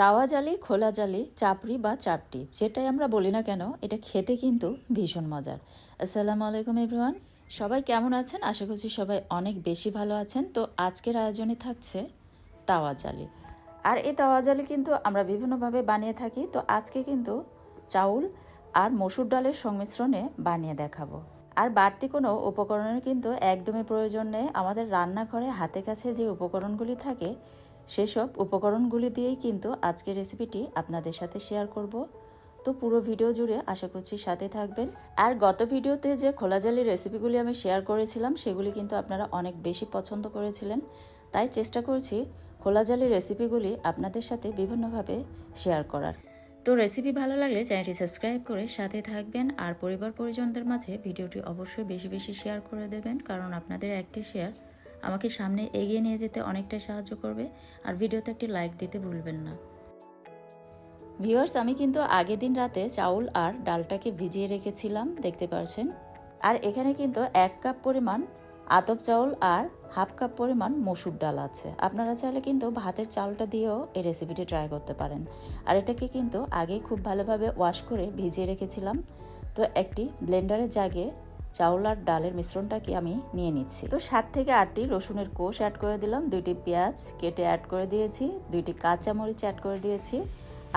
তাওয়া জালি, খোলা জালি, চাপড়ি বা চাপটি, যেটাই আমরা বলি না কেন, এটা খেতে কিন্তু ভীষণ মজার। আসসালামু আলাইকুম এভরিওয়ান, সবাই কেমন আছেন? আশা করছি সবাই অনেক বেশি ভালো আছেন। তো আজকের আয়োজনে থাকছে তাওয়া জালি। আর এই তাওয়া জালি কিন্তু আমরা বিভিন্নভাবে বানিয়ে থাকি, তো আজকে কিন্তু চাউল আর মসুর ডালের সংমিশ্রণে বানিয়ে দেখাবো। আর বাড়তি কোনো উপকরণের কিন্তু একদমই প্রয়োজন নেই। আমাদের রান্নাঘরে হাতে কাছে যে উপকরণগুলি থাকে সেসব উপকরণগুলি দিয়েই কিন্তু আজকের রেসিপিটি আপনাদের সাথে শেয়ার করব। তো পুরো ভিডিও জুড়ে আশা করছি সাথে থাকবেন। আর গত ভিডিওতে যে খোলা জালির রেসিপিগুলি আমি শেয়ার করেছিলাম, সেগুলি কিন্তু আপনারা অনেক বেশি পছন্দ করেছিলেন। তাই চেষ্টা করছি খোলা জালির রেসিপিগুলি আপনাদের সাথে বিভিন্নভাবে শেয়ার করার। তো রেসিপি ভালো লাগলে চ্যানেলটি সাবস্ক্রাইব করে সাথে থাকবেন। আর পরিবার পরিজনদের মাঝে ভিডিওটি অবশ্যই বেশি বেশি শেয়ার করে দেবেন, কারণ আপনাদের একটি শেয়ার আমাকে সামনে এগিয়ে নিয়ে যেতে অনেকটা সাহায্য করবে, আর ভিডিওতে একটি লাইক দিতে ভুলবেন না। ভিউয়ার্স, আমি কিন্তু আগের দিন রাতে চাউল আর ডালটাকে ভিজিয়ে রেখেছিলাম, দেখতে পাচ্ছেন আর এখানে কিন্তু এক কাপ পরিমাণ আতপ চাউল আর হাফ কাপ পরিমাণ মসুর ডাল আছে। আপনারা চাইলে কিন্তু ভাতের চালটা দিয়েও এই রেসিপিটি ট্রাই করতে পারেন। আর এটাকে কিন্তু আগেই খুব ভালোভাবে ওয়াশ করে ভিজিয়ে রেখেছিলাম। তো একটি ব্লেন্ডারের জাগে চাউল আর ডালের মিশ্রণটাকে আমি নিয়ে নিচ্ছি? তো সাত থেকে আটটি রসুনের কোষ অ্যাড করে দিলাম, দুইটি পেঁয়াজ কেটে অ্যাড করে দিয়েছি, দুইটি কাঁচামরিচ অ্যাড করে দিয়েছি,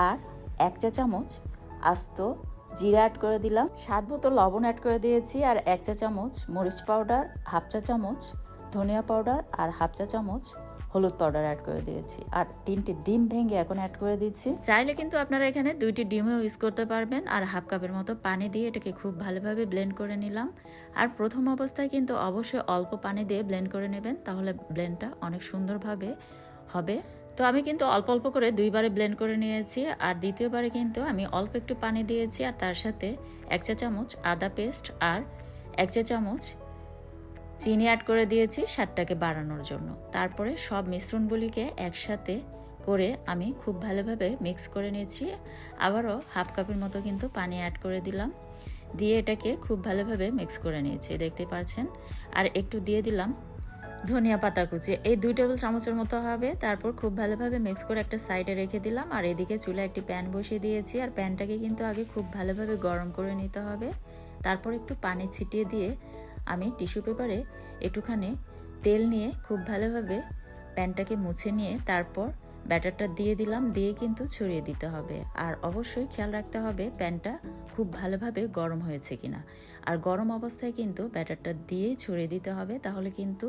আর এক চা চামচ আস্ত জিরা অ্যাড করে দিলাম। স্বাদ মতো লবণ অ্যাড করে দিয়েছি, আর এক চা চামচ মরিচ পাউডার হাফ চা চামচ ধনিয়া পাউডার আর হাফ চা চামচ হলুদ পাউডার অ্যাড করে দিয়েছি। আর তিনটি ডিম ভেঙে এখন অ্যাড করে দিচ্ছি। চাইলে কিন্তু আপনারা এখানে দুইটি ডিমও ইউজ করতে পারবেন। আর হাফ কাপের মতো পানি দিয়ে এটাকে খুব ভালোভাবে ব্লেন্ড করে নিলাম। আর প্রথম অবস্থায় কিন্তু অবশ্যই অল্প পানি দিয়ে ব্লেন্ড করে নেবেন, তাহলে ব্লেন্ডটা অনেক সুন্দরভাবে হবে। তো আমি কিন্তু অল্প অল্প করে দুইবারে ব্লেন্ড করে নিয়েছি। আর দ্বিতীয়বারে কিন্তু আমি অল্প একটু পানি দিয়েছি। আর তার সাথে এক চা চামচ আদা পেস্ট আর এক চা চামচ চিনি অ্যাড করে দিয়েছি স্বাদটাকে বাড়ানোর জন্য। তারপরে সব মিশ্রণগুলিকে একসাথে করে আমি খুব ভালোভাবে মিক্স করে নিয়েছি। আবারও হাফ কাপের মতো কিন্তু পানি অ্যাড করে দিলাম। দিয়ে এটাকে খুব ভালোভাবে মিক্স করে নিয়েছি, দেখতে পাচ্ছেন? আর একটু দিয়ে দিলাম ধনিয়া পাতা কুচি। এই দুই টেবিল চামচের মতো হবে। তারপর খুব ভালোভাবে মিক্স করে একটা সাইডে রেখে দিলাম। আর এদিকে চুলে একটি প্যান বসিয়ে দিয়েছি। আর প্যানটাকে কিন্তু আগে খুব ভালোভাবে গরম করে নিতে হবে। তারপর একটু পানি ছিটিয়ে দিয়ে আমি টিস্যু পেপারে একটুখানি তেল নিয়ে খুব ভালোভাবে প্যানটাকে মুছে নিয়ে তারপর ব্যাটারটা দিয়ে দিলাম, দিয়ে কিন্তু ছড়িয়ে দিতে হবে। আর অবশ্যই খেয়াল রাখতে হবে প্যানটা খুব ভালোভাবে গরম হয়েছে কিনা। আর গরম অবস্থায় কিন্তু ব্যাটারটা দিয়েই ছড়িয়ে দিতে হবে, তাহলে কিন্তু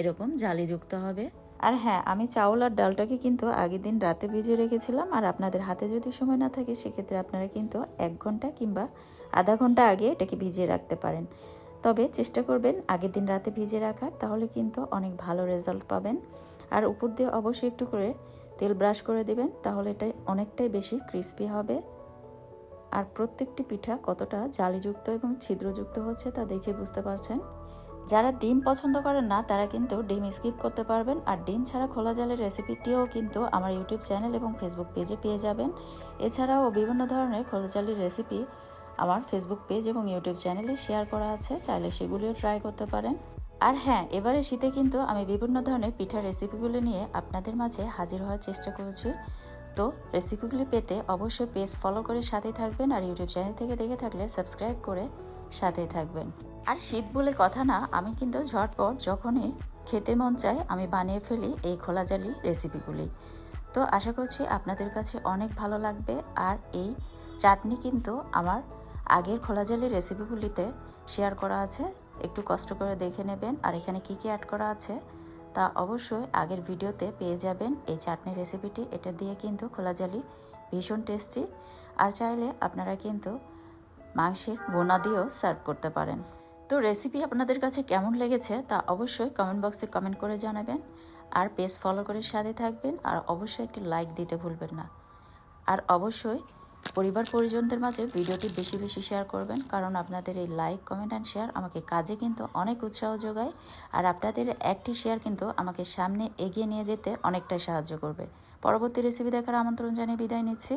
এরকম জালিযুক্ত হবে। আর হ্যাঁ আমি চাউল আর ডালটাকে কিন্তু আগের দিন রাতে ভিজিয়ে রেখেছিলাম, আর আপনাদের হাতে যদি সময় না থাকে, সেক্ষেত্রে আপনারা কিন্তু এক ঘণ্টা কিংবা আধা ঘণ্টা আগে এটাকে ভিজিয়ে রাখতে পারেন। তবে চেষ্টা করবেন আগের দিন রাতে ভিজিয়ে রাখার, তাহলে কিন্তু অনেক ভালো রেজাল্ট পাবেন। আর উপর দিয়ে অবশ্যই একটু করে তেল ব্রাশ করে দিবেন, তাহলে এটা অনেকটাই বেশি ক্রিস্পি হবে। আর প্রত্যেকটি পিঠা কতটা জালিযুক্ত এবং ছিদ্রযুক্ত হচ্ছে তা দেখে বুঝতে পারছেন। যারা ডিম পছন্দ করেন না, তারা কিন্তু ডিম স্কিপ করতে পারবেন। আর ডিম ছাড়া খোলা জালের রেসিপিটিও কিন্তু আমার ইউটিউব চ্যানেল এবং ফেসবুক পেজে পেয়ে যাবেন। এছাড়াও বিভিন্ন ধরনের খোলা জালের রেসিপি আমার ফেসবুক পেজ এবং ইউটিউব চ্যানেলে শেয়ার করা আছে, চাইলে সেগুলিও ট্রাই করতে পারেন। আর হ্যাঁ এবারে শীতে কিন্তু আমি বিভিন্ন ধরনের পিঠার রেসিপিগুলো নিয়ে আপনাদের মাঝে হাজির হওয়ার চেষ্টা করেছি। তো রেসিপিগুলি পেতে অবশ্যই পেজ ফলো করে সাথে থাকবেন আর ইউটিউব চ্যানেল থেকে দেখে থাকলে সাবস্ক্রাইব করে সাথে থাকবেন। আর শীত বলে কথা না, আমি কিন্তু ঝটপট যখনই খেতে মন চায়, আমি বানিয়ে ফেলি এই খোলা জালি রেসিপিগুলি তো আশা করছি আপনাদের কাছে অনেক ভালো লাগবে, আর এই চাটনি কিন্তু আমার আগের খোলা জালি রেসিপিগুলিতে শেয়ার করা আছে। একটু কষ্ট করে দেখে নেবেন আর এখানে কি কি অ্যাড করা আছে, তা অবশ্যই আগের ভিডিওতে পেয়ে যাবেন। এই চাটনি রেসিপিটি এটা দিয়ে কিন্তু খোলা জালি ভীষণ টেস্টি আর চাইলে আপনারা কিন্তু মাংসের বোনা দিয়েও সার্ভ করতে পারেন। তো রেসিপি আপনাদের কাছে কেমন লেগেছে, তা অবশ্যই কমেন্ট বক্সে কমেন্ট করে জানাবেন। আর পেজ ফলো করে সাথে থাকবেন। আর অবশ্যই একটি লাইক দিতে ভুলবেন না। আর অবশ্যই পরিবার পরিজনদের মাঝে ভিডিওটি বেশি বেশি শেয়ার করবেন, কারণ আপনাদের এই লাইক কমেন্ট অ্যান্ড শেয়ার আমাকে কাজে কিন্তু অনেক উৎসাহ যোগায়, আর আপনাদের একটি শেয়ার কিন্তু আমাকে সামনে এগিয়ে নিয়ে যেতে অনেকটাই সাহায্য করবে। পরবর্তী রেসিপি দেখার আমন্ত্রণ জানিয়ে বিদায় নিচ্ছি।